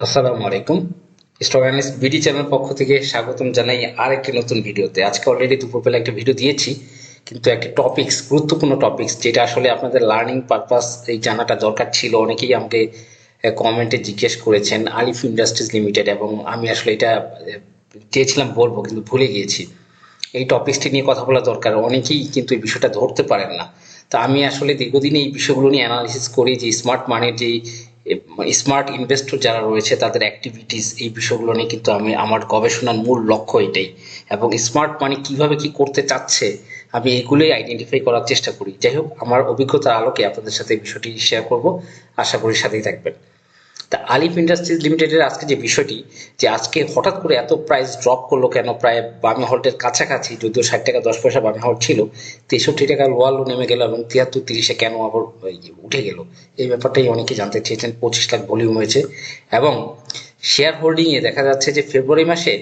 আসসালামু আলাইকুম। Stock analyst BD channel পক্ষ থেকে স্বাগতম জানাই আর একটি নতুন ভিডিওতে। আজকে অলরেডি দুপুরবেলা একটা ভিডিও দিয়েছি, কিন্তু একটি টপিকস গুরুত্বপূর্ণ টপিক্স যেটা আসলে আপনাদের লার্নিং পারপাস এই জানাটা দরকার ছিল। অনেকেই আমাকে কমেন্টে জিজ্ঞেস করেছেন, আলিফ ইন্ডাস্ট্রিজ লিমিটেড এবং আমি আসলে এটা চেয়েছিলাম বলব, কিন্তু ভুলে গিয়েছি। এই টপিকসটি নিয়ে কথা বলা দরকার। অনেকেই কিন্তু এই বিষয়টা ধরতে পারেন না। তা আমি আসলে দীর্ঘদিন এই বিষয়গুলো নিয়ে অ্যানালিসিস করি, যে স্মার্ট মানির যে স্মার্ট ইনভেস্টর যারা রয়েছে, তাদের অ্যাক্টিভিটিস এই বিষয়গুলো নিয়ে কিন্তু আমি, আমার গবেষণার মূল লক্ষ্য এটাই। এবং স্মার্ট মানে কীভাবে কি করতে চাচ্ছে, আমি এগুলোই আইডেন্টিফাই করার চেষ্টা করি। যাই হোক, আমার অভিজ্ঞতার আলোকে আপনাদের সাথে বিষয়টি শেয়ার করব। আশা করি সাথেই থাকবেন। তা আলিফ ইন্ডাস্ট্রিজ লিমিটেডের আজকে যে বিষয়টি, যে আজকে হঠাৎ করে এত প্রাইস ড্রপ করল কেন? প্রায় বামি হল্টের কাছাকাছি, যদিও ষাট টাকা, দশ পয়সা বামি হল্ট ছিল, তেষট্টি টাকা লোয়ালো নেমে গেল এবং তিয়াত্তর তিরিশে কেন আবার উঠে গেল? এই ব্যাপারটাই অনেকে জানতে চেয়েছেন, পঁচিশ লাখ ভলিউম হয়েছে। এবং শেয়ার হোল্ডিংয়ে দেখা যাচ্ছে যে ফেব্রুয়ারি মাসে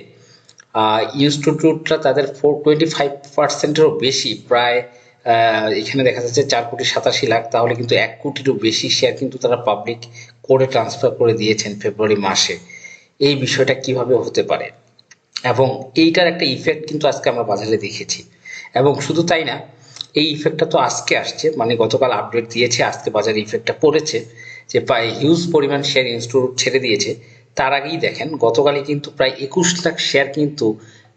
ইনস্টিটিউটরা তাদের ফোর টোয়েন্টি ফাইভ পার্সেন্টেরও বেশি, প্রায় এখানে দেখা যাচ্ছে চার কোটি সাতাশি লাখ, তাহলে কিন্তু এক কোটিরও বেশি শেয়ার কিন্তু তারা পাবলিক করে ট্রান্সফার করে দিয়েছেন ফেব্রুয়ারি মাসে। এই বিষয়টা কীভাবে হতে পারে? এবং এইটার একটা ইফেক্ট কিন্তু আজকে আমরা বাজারে দেখেছি। এবং শুধু তাই না, এই ইফেক্টটা তো আজকে আসছে মানে গতকাল আপডেট দিয়েছে, আজকে বাজারে ইফেক্টটা পড়েছে, যে প্রায় হিউজ পরিমাণ শেয়ার ইনস্টিটিউট ছেড়ে দিয়েছে। তার আগেই দেখেন, গতকালই কিন্তু প্রায় একুশ লাখ শেয়ার কিন্তু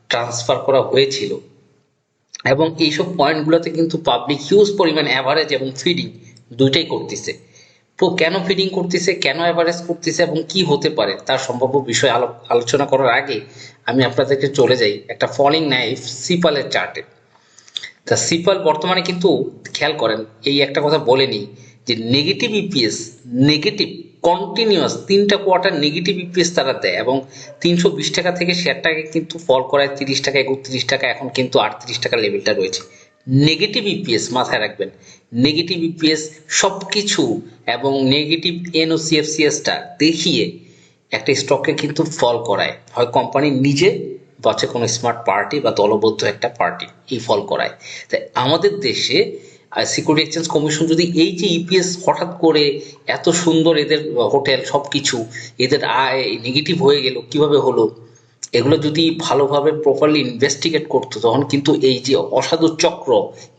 ট্রান্সফার করা হয়েছিল। এবং এইসব পয়েন্টগুলোতে কিন্তু পাবলিক হিউজ পরিমাণ অ্যাভারেজ এবং ফিডিং দুইটাই করতেছে। কেন ফিডিং করতেছে, কেন অ্যাভারেজ করতেছে এবং কি হতে পারে তার সম্ভাব্য বিষয় আলো আলোচনা করার আগে আমি আপনাদেরকে চলে যাই একটা ফলিং নাইফ সিপালের চার্টে তা সিপাল বর্তমানে কিন্তু খেয়াল করেন, এই একটা কথা বলে নিই যে নেগেটিভ ইপিএস নেগেটিভ কন্টিনিউয়াস তিনটা কোয়ার্টার নেগেটিভ ইপিএস তারা দেয় এবং তিনশো বিশ টাকা থেকে শেয়ারটাকে কিন্তু ফল করায় তিরিশ টাকা, একত্রিশ টাকা, এখন কিন্তু আটত্রিশ টাকা লেভেলটা রয়েছে। নেগেটিভ ইপিএস মাথায় রাখবেন। নেগেটিভ ইপিএস সব কিছু এবং নেগেটিভ এনওসিএফসিএসটা দেখিয়ে একটা স্টককে কিন্তু ফল করায়। হয় কোম্পানি নিজে বা হচ্ছে কোনো স্মার্ট পার্টি বা দলবদ্ধ একটা পার্টি এই ফল করায়। তাই আমাদের দেশে সিকিউরিটি এক্সচেঞ্জ কমিশন যদি এই যে ইপিএস হঠাৎ করে এত সুন্দর এদের হোটেল সব কিছু এদের আয় নেগেটিভ হয়ে গেল, কীভাবে হলো? এগুলো যদি ভালোভাবে প্রপারলি ইনভেস্টিগেট করতো, তখন কিন্তু এই যে অসাধু চক্র,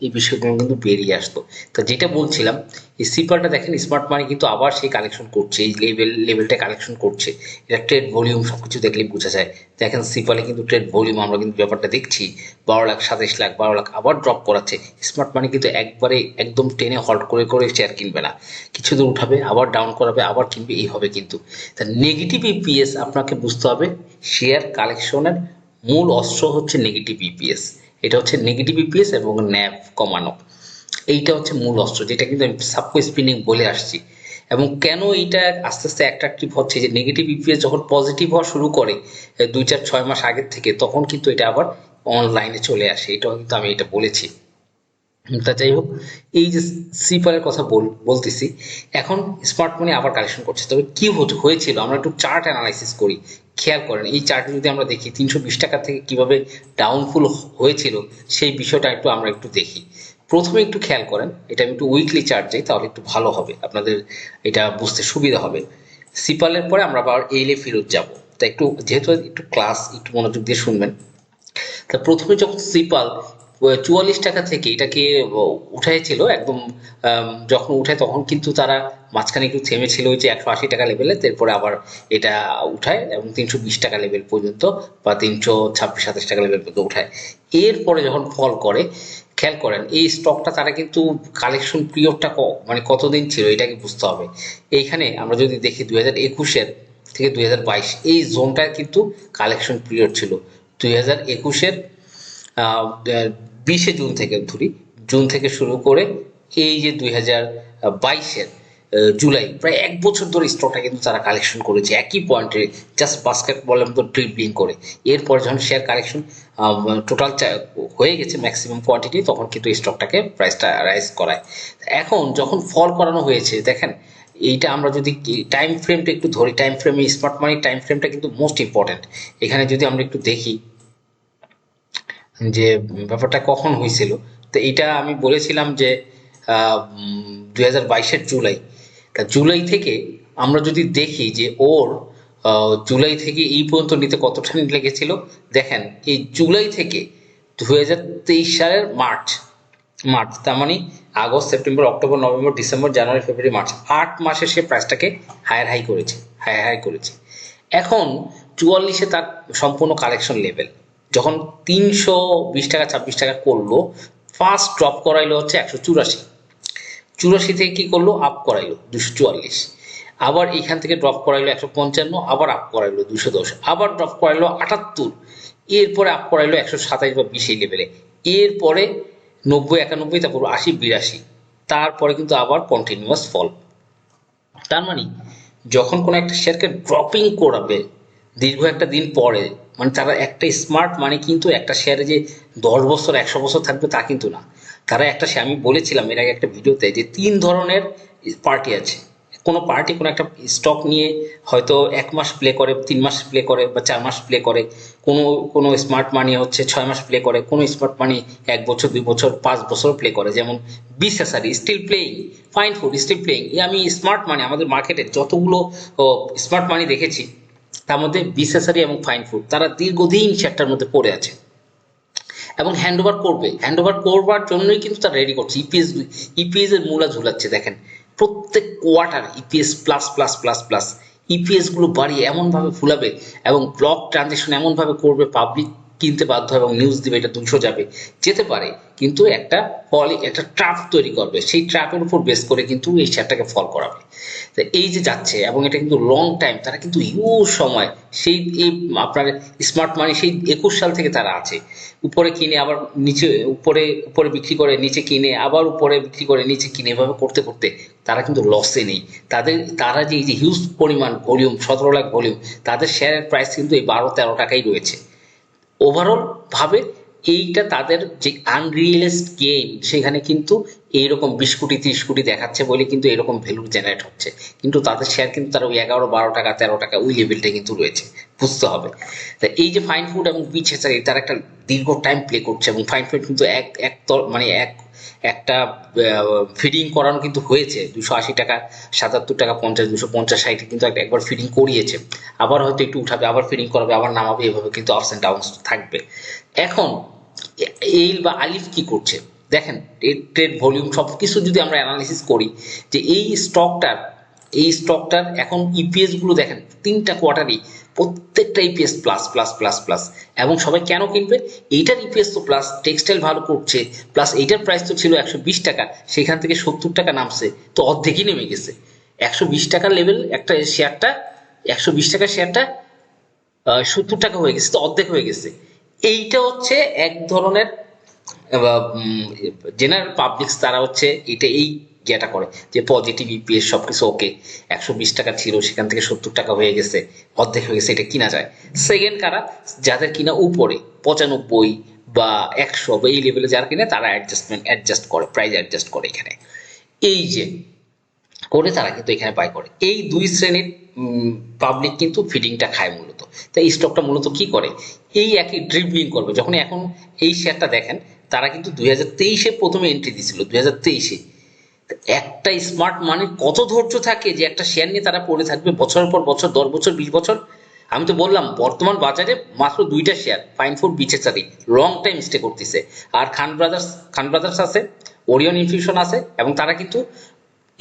এই বিষয়গুলো কিন্তু বেরিয়ে আসতো। তা যেটা বলছিলাম, এই সিপারটা দেখেন স্মার্ট মানি কিন্তু আবার সেই কালেকশন করছে, এই লেভেল লেভেলটা কালেকশন করছে। এটা ট্রেড ভলিউম সবকিছু দেখলে বোঝা যায়। দেখেন সিপারে কিন্তু ট্রেড ভলিউম আমরা কিন্তু ব্যাপারটা দেখছি, বারো লাখ সাতাইশ লাখ, বারো লাখ আবার ড্রপ করাচ্ছে। স্মার্ট মানি কিন্তু একবারে একদম টেনে হল্ট করে করে শেয়ার কিনবে না। কিছু দূর উঠাবে, আবার ডাউন করাবে, আবার কিনবে, এই হবে কিন্তু। তা নেগেটিভ ইপিএস আপনাকে বুঝতে হবে শেয়ার কালেকশনের মূল অস্ত্র হচ্ছে নেগেটিভ ইপিএস এটা হচ্ছে নেগেটিভ ইপিএস এবং ন্যাভ কমানো। এইটা হচ্ছে মূল অস্ত্র, যেটা কিন্তু আমি সাবকো স্পিনিং বলে আসছি। এবং কেন এইটা আস্তে আস্তে অ্যাট্রাকটিভ হচ্ছে? যে নেগেটিভ ইপিএস যখন পজিটিভ হওয়া শুরু করে, দুই চার ছয় মাস আগের থেকে, তখন কিন্তু এটা আবার অনলাইনে চলে আসে। এটাও কিন্তু আমি এটা বলেছি। তা যাই হোক, এই যে সিপারের কথা বল, বলতেছি, এখন স্মার্টফোনে আবার কালেকশন করছে। তবে কি হয়েছিল? আমরা একটু চার্ট অ্যানালাইসিস করি, খেয়াল করেন, এই চার্টে যদি আমরা দেখি, তিনশো বিশ টাকা থেকে কীভাবে ডাউনফুল হয়েছিল, সেই বিষয়টা একটু আমরা একটু দেখি। প্রথমে একটু খেয়াল করেন, এটা আমি একটু উইকলি চার্ট যাই তাহলে একটু ভালো হবে, আপনাদের এটা বুঝতে সুবিধা হবে। সিপালের পরে আমরা আবার এইলে ফেরত যাব। তা একটু, যেহেতু একটু ক্লাস একটু মনোযোগ দিয়ে শুনবেন। তা প্রথমে যখন সিপাল চুয়াল্লিশ টাকা থেকে এটাকে উঠাইছিল একদম যখন উঠায় তখন কিন্তু তারা মাঝখানে একটু থেমেছিল ওই যে একশো আশি টাকা লেভেলে তারপরে আবার এটা উঠায় এবং তিনশো বিশ টাকা লেভেল পর্যন্ত বা তিনশো ছাব্বিশ সাতাশ টাকা লেভেল পর্যন্ত উঠায়। এরপরে যখন ফল করে, খেয়াল করেন, এই স্টকটা তারা কিন্তু কালেকশন পিরিয়ডটা মানে কতদিন ছিল এটাকে বুঝতে হবে। এইখানে আমরা যদি দেখি দুই হাজার একুশের থেকে দুই হাজার বাইশ, এই জোনটা কিন্তু কালেকশন পিরিয়ড ছিল। দুই হাজার একুশের বিশে জুন থেকে ধরি, জুন থেকে শুরু করে এই যে দুই হাজার বাইশের জুলাই, প্রায় এক বছর ধরে স্টকটা কিন্তু তারা কালেকশন করেছে। একই পয়েন্টে জাস্ট বাস্কেট বলের মতো ড্রিবলিং করে। এরপর যখন শেয়ার কালেকশন টোটাল হয়ে গেছে ম্যাক্সিমাম কোয়ান্টিটি তখন কিন্তু স্টকটাকে প্রাইসটা রাইজ করায়। এখন যখন ফল করানো হয়েছে, দেখেন, এইটা আমরা যদি টাইম ফ্রেমটা একটু ধরি টাইম ফ্রেমে স্মার্ট মানি টাইম ফ্রেমটা কিন্তু মোস্ট ইম্পর্টেন্ট এখানে যদি আমরা একটু দেখি যে ব্যাপারটা কখন হয়েছিল, তো এটা আমি বলেছিলাম যে দুই হাজার বাইশের জুলাই। তা জুলাই থেকে আমরা যদি দেখি যে ওর জুলাই থেকে এই পর্যন্ত নিতে কতটা লেগেছিল, দেখেন, এই জুলাই থেকে দু হাজার তেইশ সালের মার্চ মার্চ, তার মানে August, September, October, November, December, January, February, March, আট মাসে সে প্রাইসটাকে হায়ার হাই করেছে, হায়ার হাই করেছে। এখন চুয়াল্লিশে তার সম্পূর্ণ কালেকশন লেভেল। যখন তিনশো বিশ টাকা, ছাব্বিশ টাকা করল ফার্স্ট ড্রপ করাইলো হচ্ছে একশো চুরাশি। চুরাশি থেকে কি করল? আপ করাইলো, দুশো চুয়াল্লিশ। আবার এখান থেকে ড্রপ করাইলো একশো পঞ্চান্ন, আবার আপ করাইলো দুশো দশ। আবার ড্রপ করাইলো আটাত্তর। এরপরে আপ করাইলো একশো সাতাশ বা বিশ এই লেভেলে এরপরে নব্বই, একানব্বই, তারপর আশি, বিরাশি। তারপরে কিন্তু আবার কন্টিনিউয়াস ফল তার মানে যখন কোনো একটা শেয়ারকে ড্রপিং করাবে দীর্ঘ একটা দিন পরে মানে তারা একটা স্মার্ট মানে কিন্তু একটা শেয়ারে যে দশ বছর, একশো বছর থাকবে তা কিন্তু না। তারা একটা আমি বলেছিলাম এর আগে একটা ভিডিওতে যে তিন ধরনের পার্টি আছে। কোনো পার্টি কোনো একটা স্টক নিয়ে হয়তো এক মাস প্লে করে, তিন মাস প্লে করে বা চার মাস প্লে করে। কোনো কোনো স্মার্ট মানি হচ্ছে ছয় মাস প্লে করে, কোনো স্মার্ট মানি এক বছর, দুই বছর, পাঁচ বছর প্লে করে। যেমন বিসেসারি still playing fine food still playing আমি স্মার্ট মানি আমাদের মার্কেটে যতগুলো স্মার্ট মানি দেখেছি তার মধ্যে বিসেসারি এবং ফাইন ফুড তারা দীর্ঘদিন সেটার মধ্যে পড়ে আছে। এবং হ্যান্ড ওভার করবে। হ্যান্ড ওভার করবার জন্যই কিন্তু তারা রেডি করছে। ইপিএস ইপিএস এর মূলা ঝুলাচ্ছে, দেখেন। প্রত্যেক quarter EPS plus plus plus plus ইপিএসগুলো বাড়িয়ে এমনভাবে ফুলাবে এবং ব্লক ট্রানজেকশন এমনভাবে করবে পাবলিক কিনতে বাধ্য এবং নিউজ দিবে, এটা দুশো যাবে। যেতে পারে। কিন্তু একটা ফল একটা ট্রাপ তৈরি করবে। সেই ট্রাপের উপর বেস করে কিন্তু এই শেয়ারটাকে ফল করাবে। তো এই যে যাচ্ছে এবং এটা কিন্তু লং টাইম তারা কিন্তু হিউজ সময় সেই, এই আপনার স্মার্ট মানি সেই একুশ সাল থেকে তারা আছে। উপরে কিনে আবার নিচে, উপরে উপরে বিক্রি করে, নিচে কিনে, আবার উপরে বিক্রি করে, নিচে কিনে, এভাবে করতে করতে তারা কিন্তু লসে নেই। তাদের, তারা যে, এই যে হিউজ পরিমাণ ভলিউম সতেরো লাখ ভলিউম তাদের শেয়ারের প্রাইস কিন্তু এই বারো তেরো টাকাই রয়েছে। ওভারঅল ভাবে এইটা তাদের যে আনরিয়েলিস্ট গেইন সেখানে কিন্তু এইরকম বিশ কোটি ত্রিশ কোটি দেখাচ্ছে বলে কিন্তু এরকম ভ্যালু জেনারেট হচ্ছে। কিন্তু তাদের শেয়ার কিন্তু তারা ওই এগারো, বারো টাকা, তেরো টাকা ওই লেভেলটা কিন্তু রয়েছে। বুঝতে হবে। তা এই যে ফাইন ফুড এবং বিচ হেচারি তারা একটা দীর্ঘ টাইম প্লে করছে এবং ফাইন ফুড কিন্তু এক এক মানে এক, একটা ফিডিং করানো কিন্তু হয়েছে। দুশো আশি টাকা, সাতাত্তর টাকা, পঞ্চাশ, দুশো পঞ্চাশ, ষাটে কিন্তু একবার ফিডিং করিয়েছে। আবার হয়তো একটু উঠাবে, আবার ফিডিং করাবে, আবার নামাবে, এভাবে কিন্তু আপস অ্যান্ড ডাউনস থাকবে। এখন এইল বা আলিফ কি করছে? দেখেন ট্রেড ভলিউম সব কিছু যদি আমরা অ্যানালিসিস করি, যে এই স্টকটার এই স্টকটার এখন ইপিএসগুলো দেখেন, তিনটা কোয়ার্টারই প্রত্যেকটা EPS plus plus plus plus এবং সবাই কেন কিনবে? এইটার ইপিএস তো প্লাস টেক্সটাইল ভালো করছে প্লাস এইটার প্রাইস তো ছিল একশো বিশ টাকা, সেখান থেকে সত্তর টাকা নামছে, তো অর্ধেকই নেমে গেছে। একশো বিশ টাকার লেভেল একটা শেয়ারটা একশো বিশ টাকার শেয়ারটা সত্তর টাকা হয়ে গেছে, তো অর্ধেক হয়ে গেছে। এইটা হচ্ছে এক ধরনের জেনারেল পাবলিক তারা হচ্ছে এটা এই ইয়েটা করে যে পজিটিভ ইপিএস সবকিছু ওকে একশো বিশ টাকা ছিল, সেখান থেকে সত্তর টাকা হয়ে গেছে, অর্ধেক হয়ে গেছে, এটা কিনা যায়। সেকেন্ড কারা, যাদের কিনা উপরে পঁচানব্বই বা একশো বা এই লেভেলে যারা কিনে, তারা অ্যাডজাস্টমেন্ট অ্যাডজাস্ট করে প্রাইস অ্যাডজাস্ট করে এখানে। এই যে, করে তারা কিন্তু এখানে বাই করে। এই দুই শ্রেণির পাবলিক কিন্তু ফিডিংটা খায় মূলত। তাই এই স্টকটা মূলত কি করে? এই একই ড্রিবলিং করবে। যখন এখন এই শেয়ারটা দেখেন, তারা কিন্তু দুই হাজার তেইশে প্রথমে এন্ট্রি দিয়েছিল, দুই হাজার তেইশে। একটা স্মার্ট মানির কত ধৈর্য থাকে যে একটা শেয়ার নিয়ে তারা পড়ে থাকবে বছরের পর বছর, দশ বছর, বিশ বছর? আমি তো বললাম, বর্তমান বাজারে মাত্র দুইটা share fine food beach hatchery long time stay করতেছে। আর খান ব্রাদার্স খান ব্রাদার্স আছে ওরিয়ন ইনফিউশন আছে, এবং তারা কিন্তু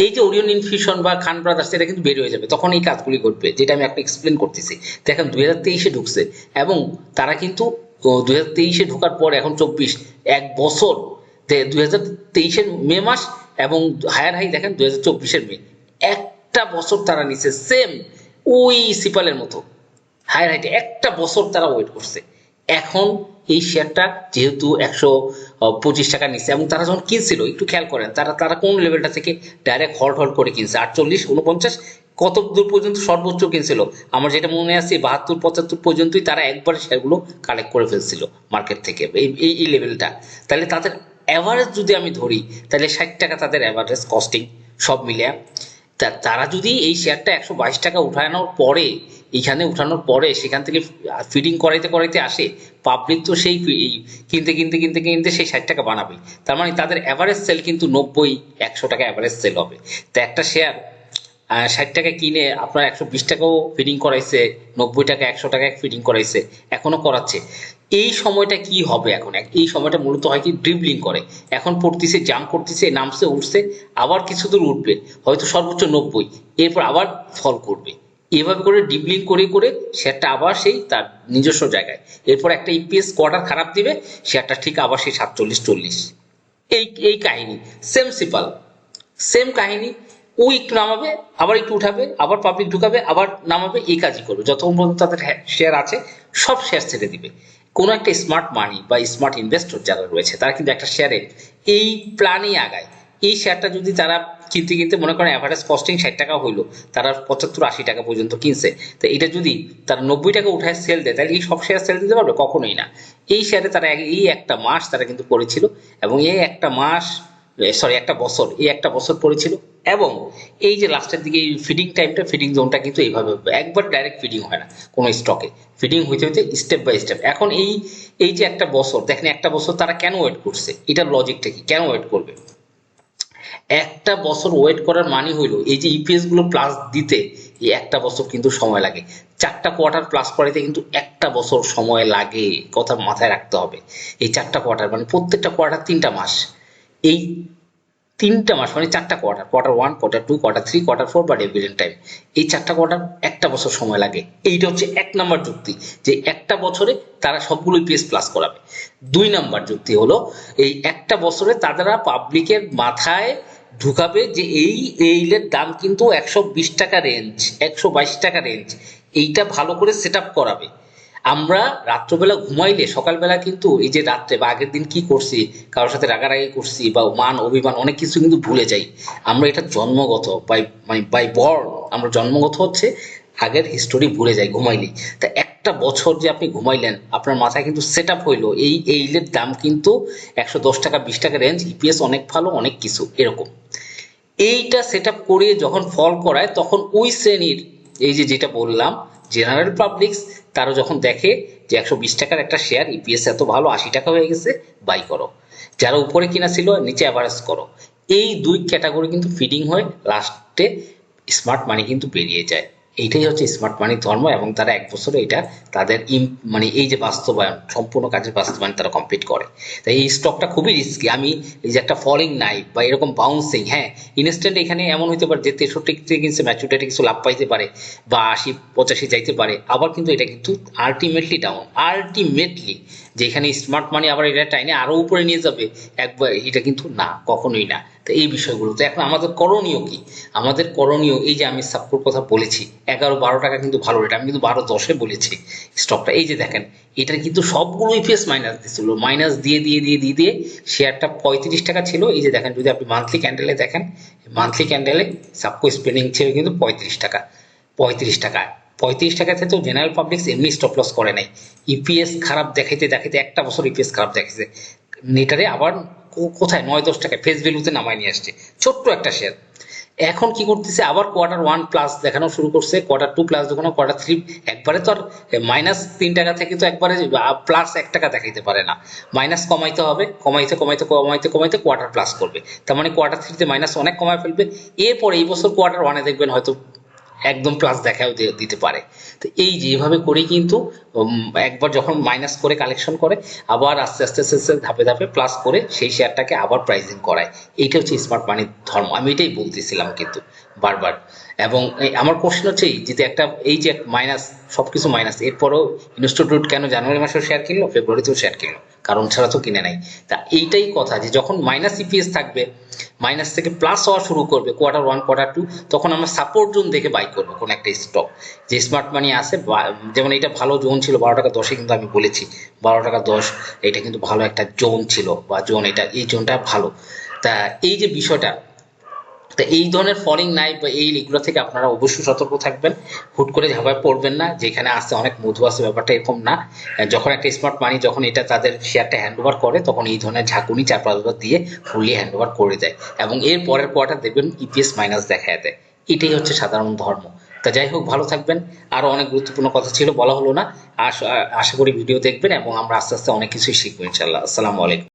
এই যে ওরিয়ন ইনফিউশন বা খান ব্রাদার্স এটা কিন্তু বের হয়ে যাবে। তখন এই কাজগুলি ঘটবে, যেটা আমি আপনি এক্সপ্লেন করতেছি। দেখেন দুই হাজার তেইশে ঢুকছে এবং তারা কিন্তু দুই হাজার তেইশে ঢোকার পর এখন চব্বিশ, এক বছর দুই হাজার তেইশের মে মাস এবং হায়ার হাই দেখেন দুই হাজার চব্বিশের মে। একটা বছর তারা নিচ্ছে সেম ওই সিপালের মতো। হায়ার হাইটে একটা বছর তারা ওয়েট করছে। এখন এই শেয়ারটা যেহেতু একশো পঁচিশ টাকা নিচ্ছে এবং তারা যখন কিনছিল, একটু খেয়াল করেন, তারা তারা কোন লেভেলটা থেকে ডাইরেক্ট হল্ট হল্ট করে কিনছে? আটচল্লিশ, উনপঞ্চাশ, কত দূর পর্যন্ত সর্বোচ্চ কিনছিল? আমার যেটা মনে আছে, বাহাত্তর, পঁচাত্তর পর্যন্তই তারা একবার শেয়ারগুলো কালেক্ট করে ফেলছিল মার্কেট থেকে, এই এই লেভেলটা তাহলে তাদের অ্যাভারেজ যদি আমি ধরি, তাহলে ষাট টাকা তাদের অ্যাভারেজ কস্টিং সব মিলিয়ে। তা, তারা যদি এই শেয়ারটা একশো বাইশ টাকা উঠানোর পরে এইখানে উঠানোর পরে সেখান থেকে ফিডিং করাইতে করাইতে আসে পাবলিক তো সেই কিনতে কিনতে কিনতে কিনতে সেই ষাট টাকা বানাবে। তার মানে তাদের অ্যাভারেজ সেল কিন্তু নব্বই, একশো টাকা অ্যাভারেজ সেল হবে। তো একটা শেয়ার ষাট টাকা কিনে আপনার একশো বিশ টাকাও ফিডিং করাইছে, নব্বই টাকা, একশো টাকা ফিডিং করাইছে, এখনও করাচ্ছে। এই সময়টা কি হবে এখন? এই সময়টা মূলত হয় কি? ড্রিবলিং করে। এখন পড়তেছে জাম করতেছে, নামছে, উঠছে, আবার কিছু দূর উঠবে। হয়তো সর্বোচ্চ নব্বই, এরপর আবার ফল করবে। এভাবে করে ডিবলিং করে করে শেয়ারটা আবার সেই তার নিজস্ব জায়গায়। এরপর একটা ইপিএস কোয়ার্টার খারাপ দিবে শেয়ারটা ঠিক আবার সেই সাতচল্লিশ, চল্লিশ। এই এই কাহিনী সেম সিপাল সেম কাহিনী ও একটু নামাবে, আবার একটু উঠাবে, আবার পাবলিক ঢুকাবে, আবার নামাবে, এই কাজই করবে। যতক্ষণ পর্যন্ত তাদের শেয়ার আছে, সব শেয়ার ছেড়ে দিবে। কোনো একটা স্মার্ট মানি বা স্মার্ট ইনভেস্টর যারা রয়েছে, তারা কিন্তু একটা শেয়ারের এই প্ল্যানেই আগায়। এই শেয়ারটা যদি তারা কিনতে কিনতে মনে করেন অ্যাভারেজ কস্টিং ষাট টাকা হইল, তারা পঁচাত্তর আশি টাকা পর্যন্ত কিনছে। তো এটা যদি তারা নব্বই টাকা উঠায় সেল দেয়, তাহলে এই সব শেয়ার সেল দিতে পারবে? কখনোই না। এই শেয়ারে তারা এই একটা মাস তারা কিন্তু করেছিল এবং এই একটা মাস সরি একটা বছর, এই একটা বছর পড়েছিল এবং এই যে লাস্টের দিকে এই ফিডিং টাইমটা ফিডিং জোনটা কিন্তু এইভাবে একবার ডাইরেক্ট ফিডিং হয় না কোনো স্টকে ফিডিং হইতে হইতে স্টেপ বাই স্টেপ এখন এই এই যে একটা বছর, দেখেন একটা বছর তারা কেন ওয়েট করছে? এটার লজিকটা কি? কেন ওয়েট করবে? একটা বছর ওয়েট করার মানে হইল এই যে ইপিএসগুলো প্লাস দিতে, এই একটা বছর কিন্তু সময় লাগে। চারটা কোয়ার্টার প্লাস করাইতে কিন্তু একটা বছর সময় লাগে, কথা মাথায় রাখতে হবে। এই চারটা কোয়ার্টার মানে প্রত্যেকটা কোয়ার্টার তিনটা মাস। এই তিনটা মাস মানে চারটা quarter quarter one quarter two quarter three quarter four বা ডিভিডেন্ড টাইম এই চারটা কোয়ার্টার একটা বছর সময় লাগে। এইটা হচ্ছে এক নাম্বার যুক্তি, যে একটা বছরে তারা সবগুলো ইপিএস প্লাস করাবে। দুই নাম্বার যুক্তি হলো, এই একটা বছরে তারা পাবলিকের মাথায় ঢুকাবে যে এই এইলের দাম কিন্তু একশো বিশ টাকা রেঞ্জ একশো বাইশ টাকা রেঞ্জ এইটা ভালো করে সেট আপ করাবে। আমরা রাত্রবেলা ঘুমাইলে, সকালবেলা কিন্তু এই যে রাত্রে বা আগের দিন কি করছি, কারোর সাথে রাগারাগি করছি বা মান, অভিমান, অনেক কিছু কিন্তু ভুলে যাই। আমরা এটা জন্মগত বাই মানে বাই বর্ন আমরা জন্মগত হচ্ছে আগের হিস্টোরি ভুলে যাই, ঘুমাইলেই। তা একটা বছর যে আপনি ঘুমাইলেন, আপনার মাথায় কিন্তু সেট আপ হইল, এই এইলের দাম কিন্তু একশো দশ টাকা, বিশ টাকা রেঞ্জ ইপিএস অনেক ভালো, অনেক কিছু, এরকম। এইটা সেট আপ করে যখন ফল করায়, তখন ওই শ্রেণির, এই যে যেটা বললাম জেনারেল পাবলিকস তারা যখন দেখে যে একশো বিশ টাকার একটা শেয়ার ইপিএস এত ভালো, আশি টাকা হয়ে গেছে বাই করো। যারা উপরে কিনা ছিল, নিচে অ্যাভারেজ করো। এই দুই ক্যাটাগরি কিন্তু ফিডিং হয়ে লাস্টে স্মার্ট মানি কিন্তু বেরিয়ে যায়। এইটাই হচ্ছে স্মার্ট মানির ধর্ম এবং তারা এক বছরে এটা তাদের ইম মানে এই যে বাস্তবায়ন, সম্পূর্ণ কাজের বাস্তবায়ন তারা কমপ্লিট করে। তাই এই স্টকটা খুবই রিস্কি আমি এই যে একটা ফলিং নাই বা এরকম বাউন্সিং হ্যাঁ ইনস্ট্যান্ট এখানে এমন হতে পারে যে তেষট্টি থেকে কিনছে ম্যাচুরিটি কিছু লাভ পাইতে পারে বা আশি, পঁচাশি যাইতে পারে। আবার কিন্তু এটা কিন্তু আলটিমেটলি ডাউন আলটিমেটলি যেখানে স্মার্ট মানি আবার এটা টাইনে আরও উপরে নিয়ে যাবে, একবার এটা কিন্তু না, কখনোই না। তো এই বিষয়গুলো। তো এখন আমাদের করণীয় কি? আমাদের করণীয় এই যে আমি সাপোর্ট কথা বলেছি, এগারো বারো টাকা কিন্তু ভালো রেট আমি কিন্তু বারো দশে বলেছি স্টকটা এই যে দেখেন, এটা কিন্তু সবগুলো ইপিএস মাইনাস দিছিল। মাইনাস দিয়ে দিয়ে দিয়ে দিয়ে দিয়ে শেয়ারটা পঁয়ত্রিশ টাকা ছিল। এই যে দেখেন, যদি আপনি মান্থলি ক্যান্ডেলে দেখেন মান্থলি ক্যান্ডেলে সাপকো স্পেন্ডিং ছিল কিন্তু পঁয়ত্রিশ টাকা। পঁয়ত্রিশ টাকা। পঁয়ত্রিশ টাকা থেকে তো জেনারেল পাবলিক এমনি স্টপ লস করে নাই। ইপিএস খারাপ দেখাইতে দেখাইতে, একটা বছর ইপিএস খারাপ দেখাইছে। নেটারে আবার কো- কোথায়? নয় দশ টাকা ফেস ভ্যালুতে নামায় নিয়ে আসছে। ছোট্ট একটা শেয়ার এখন কি করতেছে? আবার কোয়ার্টার ওয়ান প্লাস দেখানো শুরু করছে। কোয়ার্টার টু প্লাস দেখানো কোয়ার্টার থ্রি একবারে তো আর মাইনাস তিন টাকা থেকে তো একবারে প্লাস এক টাকা দেখাইতে পারে না। মাইনাস কমাইতে হবে, কমাইতে কমাইতে কমাইতে কমাইতে কোয়ার্টার প্লাস করবে। তার মানে কোয়ার্টার থ্রিতে মাইনাস অনেক কমায় ফেলবে। এরপর এই বছর কোয়ার্টার ওয়ানে দেখবেন হয়তো একদম প্লাস দেখাও দিতে পারে। তো এই যে এভাবে করেই কিন্তু একবার যখন মাইনাস করে কালেকশন করে, আবার আস্তে আস্তে আস্তে আস্তে ধাপে ধাপে প্লাস করে সেই শেয়ারটাকে আবার প্রাইজিং করায়। এইটা হচ্ছে স্মার্ট মানির ধর্ম। আমি এটাই বলতেছিলাম কিন্তু বারবার। এবং আমার কোশ্চেন হচ্ছে এই যে একটা, এই যে মাইনাস সব কিছু মাইনাস এরপরও ইনস্টিটিউট কেন জানুয়ারি মাসেও শেয়ার কিনলো ফেব্রুয়ারিতেও শেয়ার কিনলো? কারণ ছাড়া তো কিনে নাই। তা এইটাই কথা যে যখন মাইনাস ইপিএস থাকবে মাইনাস থেকে প্লাস হওয়া শুরু করবে কোয়ার্টার ওয়ান কোয়ার্টার টু তখন আমরা সাপোর্ট জোন দেখে বাই করব কোনো একটা স্টক যে স্মার্ট মানি আছে যেমন এটা ভালো জোন ছিল, বারো টাকা দশে কিন্তু আমি বলেছি, বারো টাকা দশ, এটা কিন্তু ভালো একটা জোন ছিল, বা জোন এটা, এই জোনটা ভালো। তা এই যে বিষয়টা তো এই ধরনের ফলিং নাই বা এই এগুলো থেকে আপনারা অবশ্যই সতর্ক থাকবেন। হুট করে ঝাঁপায় পড়বেন না, যেখানে আসতে অনেক মধু আছে, ব্যাপারটা এরকম না। যখন একটা স্মার্ট মানি যখন এটা তাদের শেয়ারটা হ্যান্ড ওভার করে, তখন এই ধরনের ঝাঁকুনি চার পাঁচবার দিয়ে ফুললি হ্যান্ড ওভার করে দেয়। এবং এর পরের কোয়ার্টার দেখবেন ইপিএস মাইনাস দেখা দেয়। এটাই হচ্ছে সাধারণ ধর্ম। তা যাই হোক, ভালো থাকবেন। আরও অনেক গুরুত্বপূর্ণ কথা ছিল, বলা হলো না। আশা করি ভিডিও দেখবেন এবং আমরা আস্তে আস্তে অনেক কিছুই শিখব ইনশাল্লাহ আসসালামু আলাইকুম।